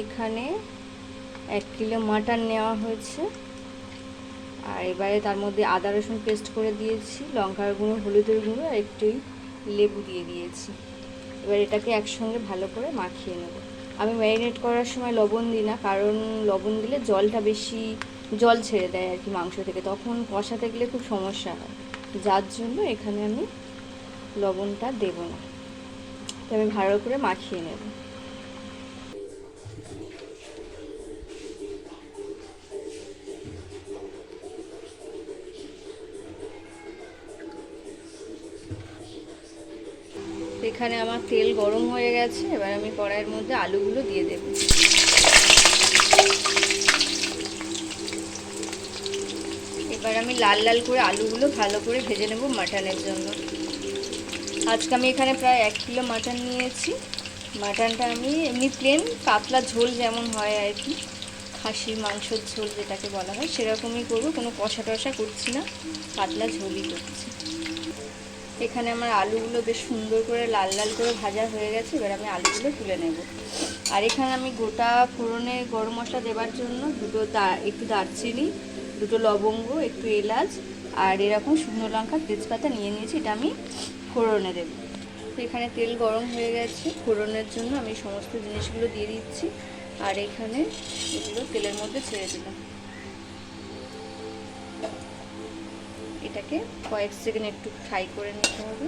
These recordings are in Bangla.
এখানে এক কিলো মাটন নেওয়া হয়েছে। আর এবারে তার মধ্যে আদা রসুন পেস্ট করে দিয়েছি, লঙ্কার গুঁড়ো, হলুদের গুঁড়ো আর একটু লেবু দিয়ে দিয়েছি। এবার এটাকে একসঙ্গে ভালো করে মাখিয়ে নেব। আমি ম্যারিনেট করার সময় লবণ দিই না, কারণ লবণ দিলে জলটা বেশি জল ছেড়ে দেয় আর কি মাংস থেকে। তখন কষাতে গেলে খুব সমস্যা হয়। যার জন্য এখানে আমি লবণটা দেব না। তো আমি ভালো করে মাখিয়ে নেব। এখানে আমার তেল গরম হয়ে গেছে, এবার আমি কড়াইয়ের মধ্যে আলুগুলো দিয়ে দেব। এবার আমি লাল লাল করে আলুগুলো ভালো করে ভেজে নেব মাটনের জন্য। আজকে আমি এখানে প্রায় এক কিলো মাটন নিয়েছি। মাটনটা আমি এমনি প্লেন পাতলা ঝোল যেমন হয় আর কি খাসির মাংসের ঝোল যেটাকে বলা হয়, সেরকমই করব, কোনো কষা টষা করছি না, পাতলা ঝোলই করছি। এখানে আমার আলুগুলো বেশ সুন্দর করে লাল লাল করে ভাজা হয়ে গেছে, এবার আমি আলুগুলো তুলে নেব। আর এখানে আমি গোটা ফোড়নে গরম মশলা দেওয়ার জন্য দুটো দা, একটু দারচিনি, দুটো লবঙ্গ, একটু এলাচ, আর এরকম শুকনো লঙ্কা তেজপাতা নিয়ে নিয়েছি, এটা আমি ফোড়নে দেব। এখানে তেল গরম হয়ে গেছে, ফোড়নের জন্য আমি সমস্ত জিনিসগুলো দিয়ে দিচ্ছি, আর এখানে এগুলো তেলের মধ্যে ছেড়ে দিলাম এটাকে কয়েক সেকেন্ড একটু ফ্রাই করে নিতে হবে।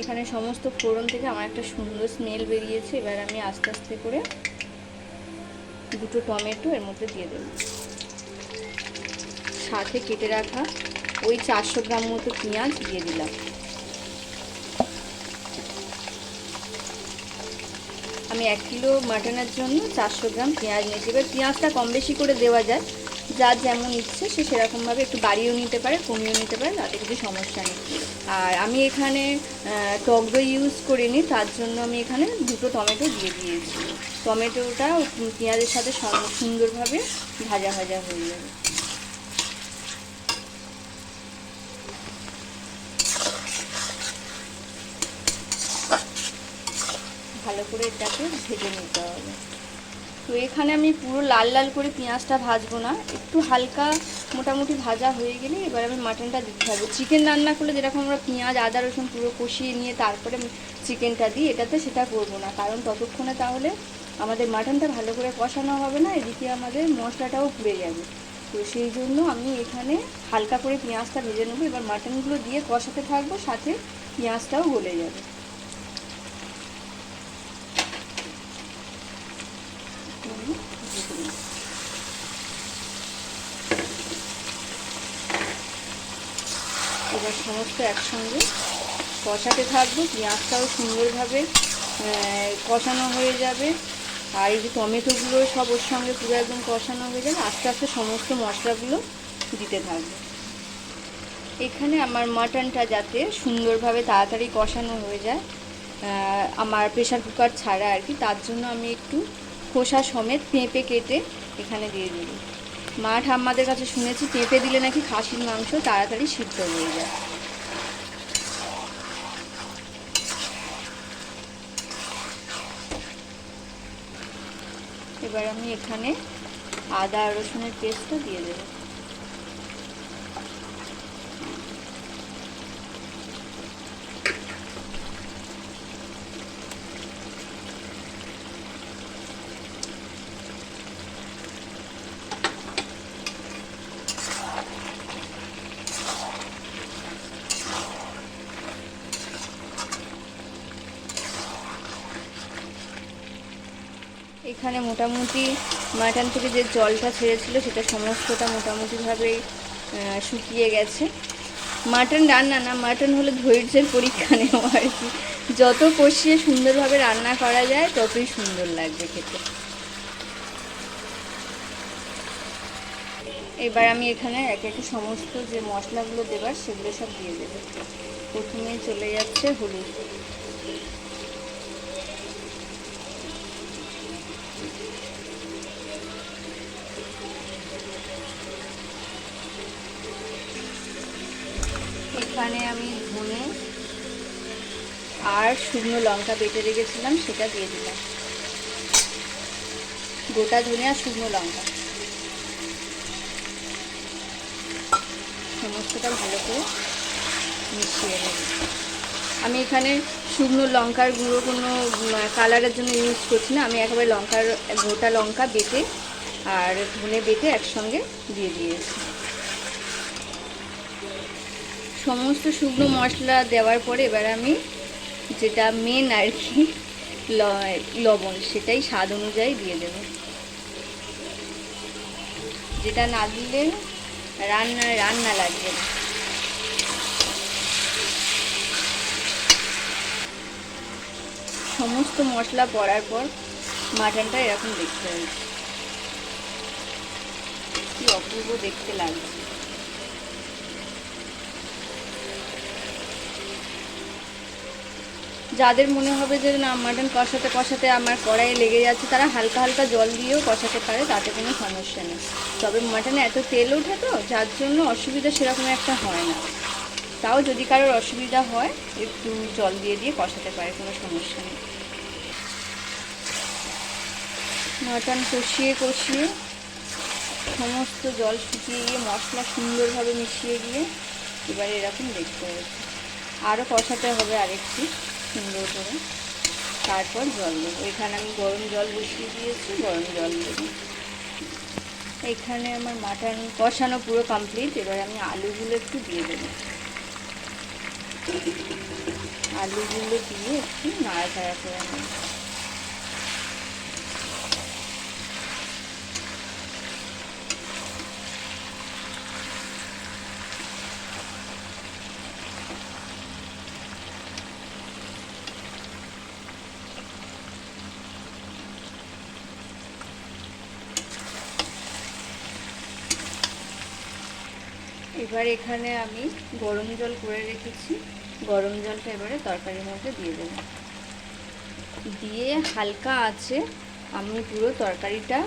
এখানে সমস্ত ফোড়ন থেকে আমার একটা সুন্দর স্মেল বেরিয়েছে, এবার আমি আস্তে আস্তে করে দুটো টমেটো এর মধ্যে দিয়ে দেব। সাথে কেটে রাখা ওই চারশো গ্রাম মতো পেঁয়াজ দিয়ে দিলাম। আমি এক কিলো মাটনের জন্য চারশো গ্রাম পেঁয়াজ নিয়েছি। এবার পেঁয়াজটা কম বেশি করে দেওয়া যায়। যা যেমন ইচ্ছে সে সেরকমভাবে একটু বাড়িয়েও নিতে পারে, কমিয়েও নিতে পারে, তাতে কিছু সমস্যা নেই। আর আমি এখানে টক দই ইউজ করিনি, তার জন্য আমি এখানে দুটো টমেটো দিয়ে দিয়েছি। টমেটোটা পেঁয়াজের সাথে সুন্দরভাবে ভাজা ভাজা হয়ে যাবে। এটাকে ভেজে নিতে হবে। তো এখানে আমি পুরো লাল লাল করে পেঁয়াজটা ভাজবো না, একটু হালকা মোটামুটি ভাজা হয়ে গেলে এবার আমি মাটনটা দিতে হবে। চিকেন রান্না করলে যেরকম আমরা পেঁয়াজ, আদা, রসুন পুরো কষিয়ে নিয়ে তারপরে চিকেনটা দিই, এটাতে সেটা করব না। কারণ ততক্ষণে তাহলে আমাদের মাটনটা ভালো করে কষানো হবে না, এদিকে আমাদের মশলাটাও পুড়ে যাবে। তো সেই জন্য আমি এখানে হালকা করে পেঁয়াজটা ভেজে নেব। এবার মাটনগুলো দিয়ে কষাতে থাকব, সাথে পেঁয়াজটাও গলে যাবে এবার সমস্ত একসঙ্গে কষাতে থাকব, পেঁয়াজটাও সুন্দরভাবে কষানো হয়ে যাবে। আর এই যে টমেটোগুলো সব ওর সঙ্গে পুরো একদম কষানো হয়ে যাবে, আস্তে আস্তে সমস্ত মশলাগুলো দিতে থাকবে। এখানে আমার মাটনটা যাতে সুন্দরভাবে তাড়াতাড়ি কষানো হয়ে যায় আমার প্রেশার কুকার ছাড়া আর কি, তার জন্য আমি একটু খোসা সমেত পেঁপে কেটে এখানে দিয়ে দিই মা ঠাম্মাদের কাছে শুনেছি, পেঁপে দিলে নাকি খাসির মাংস তাড়াতাড়ি সিদ্ধ হয়ে যায়। এবার আমি এখানে আদা রসুনের পেস্টটা দিয়ে দেবো। এখানে মোটামুটি মাটন থেকে যে জলটা ছেড়েছিল সেটা সমস্তটা মোটামুটিভাবে শুকিয়ে গেছে। মাটন রান্না না, মাটন হলো ধৈর্যের পরীক্ষা নেওয়া আর কি। যত কষিয়ে সুন্দরভাবে রান্না করা যায়, ততই সুন্দর লাগবে খেতে। এবার আমি এখানে এক একে সমস্ত যে মশলাগুলো দেবার, সেগুলো সব দিয়ে দেবো। প্রথমে চলে যাচ্ছে হলুদ। এখানে আমি ধনে আর শুকনো লঙ্কা বেটে রেখেছিলাম, সেটা দিয়ে দিলাম। গোটা ধনে আর শুকনো লঙ্কা। সমস্তটা ভালো করে মিশিয়ে নেব। আমি এখানে শুকনো লঙ্কার গুঁড়ো, কোনো কালারের জন্য ইউজ করছি না। আমি একেবারে লঙ্কার, গোটা লঙ্কা বেটে আর ধনে বেটে একসঙ্গে দিয়ে দিয়েছি। সমস্ত শুকনো মশলা দেওয়ার পরে এবার আমি যেটা মেন আর কি লবণ সেটাই স্বাদ অনুযায়ী দিয়ে দেব। যেটা না দিলে রান্না রান্না লাগবে না। সমস্ত মশলা পড়ার পর মাটনটা এরকম দেখতে হয়েছে। কি অপূর্ব দেখতে লাগছে। যাদের মনে হবে যে না মাটন কষাতে কষাতে আমার কড়াইয়ে লেগে যাচ্ছে, তারা হালকা হালকা জল দিয়েও কষাতে পারে, তাতে কোনো সমস্যা নেই। তবে মাটনে এত তেল ওঠে তো, যার জন্য অসুবিধা সেরকম একটা হয় না। তাও যদি কারোর অসুবিধা হয়, একটু জল দিয়ে দিয়ে কষাতে পারে, কোনো সমস্যা নেই। মাটন কষিয়ে কষিয়ে সমস্ত জল শুকিয়ে গিয়ে, মশলা সুন্দরভাবে মিশিয়ে গিয়ে, এবারে এরকম দেখতে হয়েছে আরও কষাতে হবে আরেকটু। সুন্দর করে। তারপর জল দেবো। এখানে আমি গরম জল বসিয়ে দিয়েছি, গরম জল দেবো। এখানে আমার মাটন কষানো পুরো কমপ্লিট এবার আমি আলুগুলো একটু দিয়ে দেবো। আলুগুলো দিয়ে একটু নাড়াচাড়া করে নেব। এবার এখানে আমি গরম জল করে রেখেছি। গরম জলটা এবারে তরকারির মধ্যে দিয়ে দেব। দিয়ে হালকা আছে আমি পুরো তরকারিটা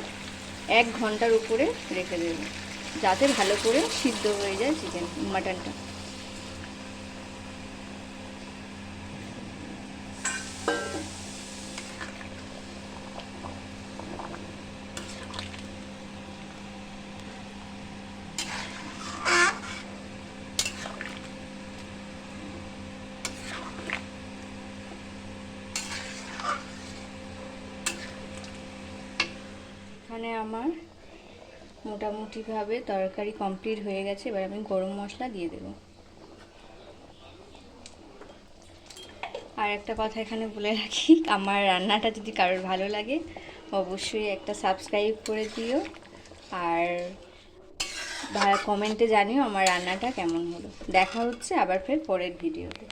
এক ঘণ্টার উপরে রেখে দেব। যাতে ভালো করে সিদ্ধ হয়ে যায় চিকেন, মাটনটা। এখানে আমার মোটামুটিভাবে তরকারি কমপ্লিট হয়ে গেছে। এবার আমি গরম মশলা দিয়ে দেব। আর একটা কথা এখানে বলে রাখি, আমার রান্নাটা যদি কারোর ভালো লাগে, অবশ্যই একটা সাবস্ক্রাইব করে দিও। আর কমেন্টে জানিও আমার রান্নাটা কেমন হলো। দেখা হচ্ছে আবার ফের পরের ভিডিওতে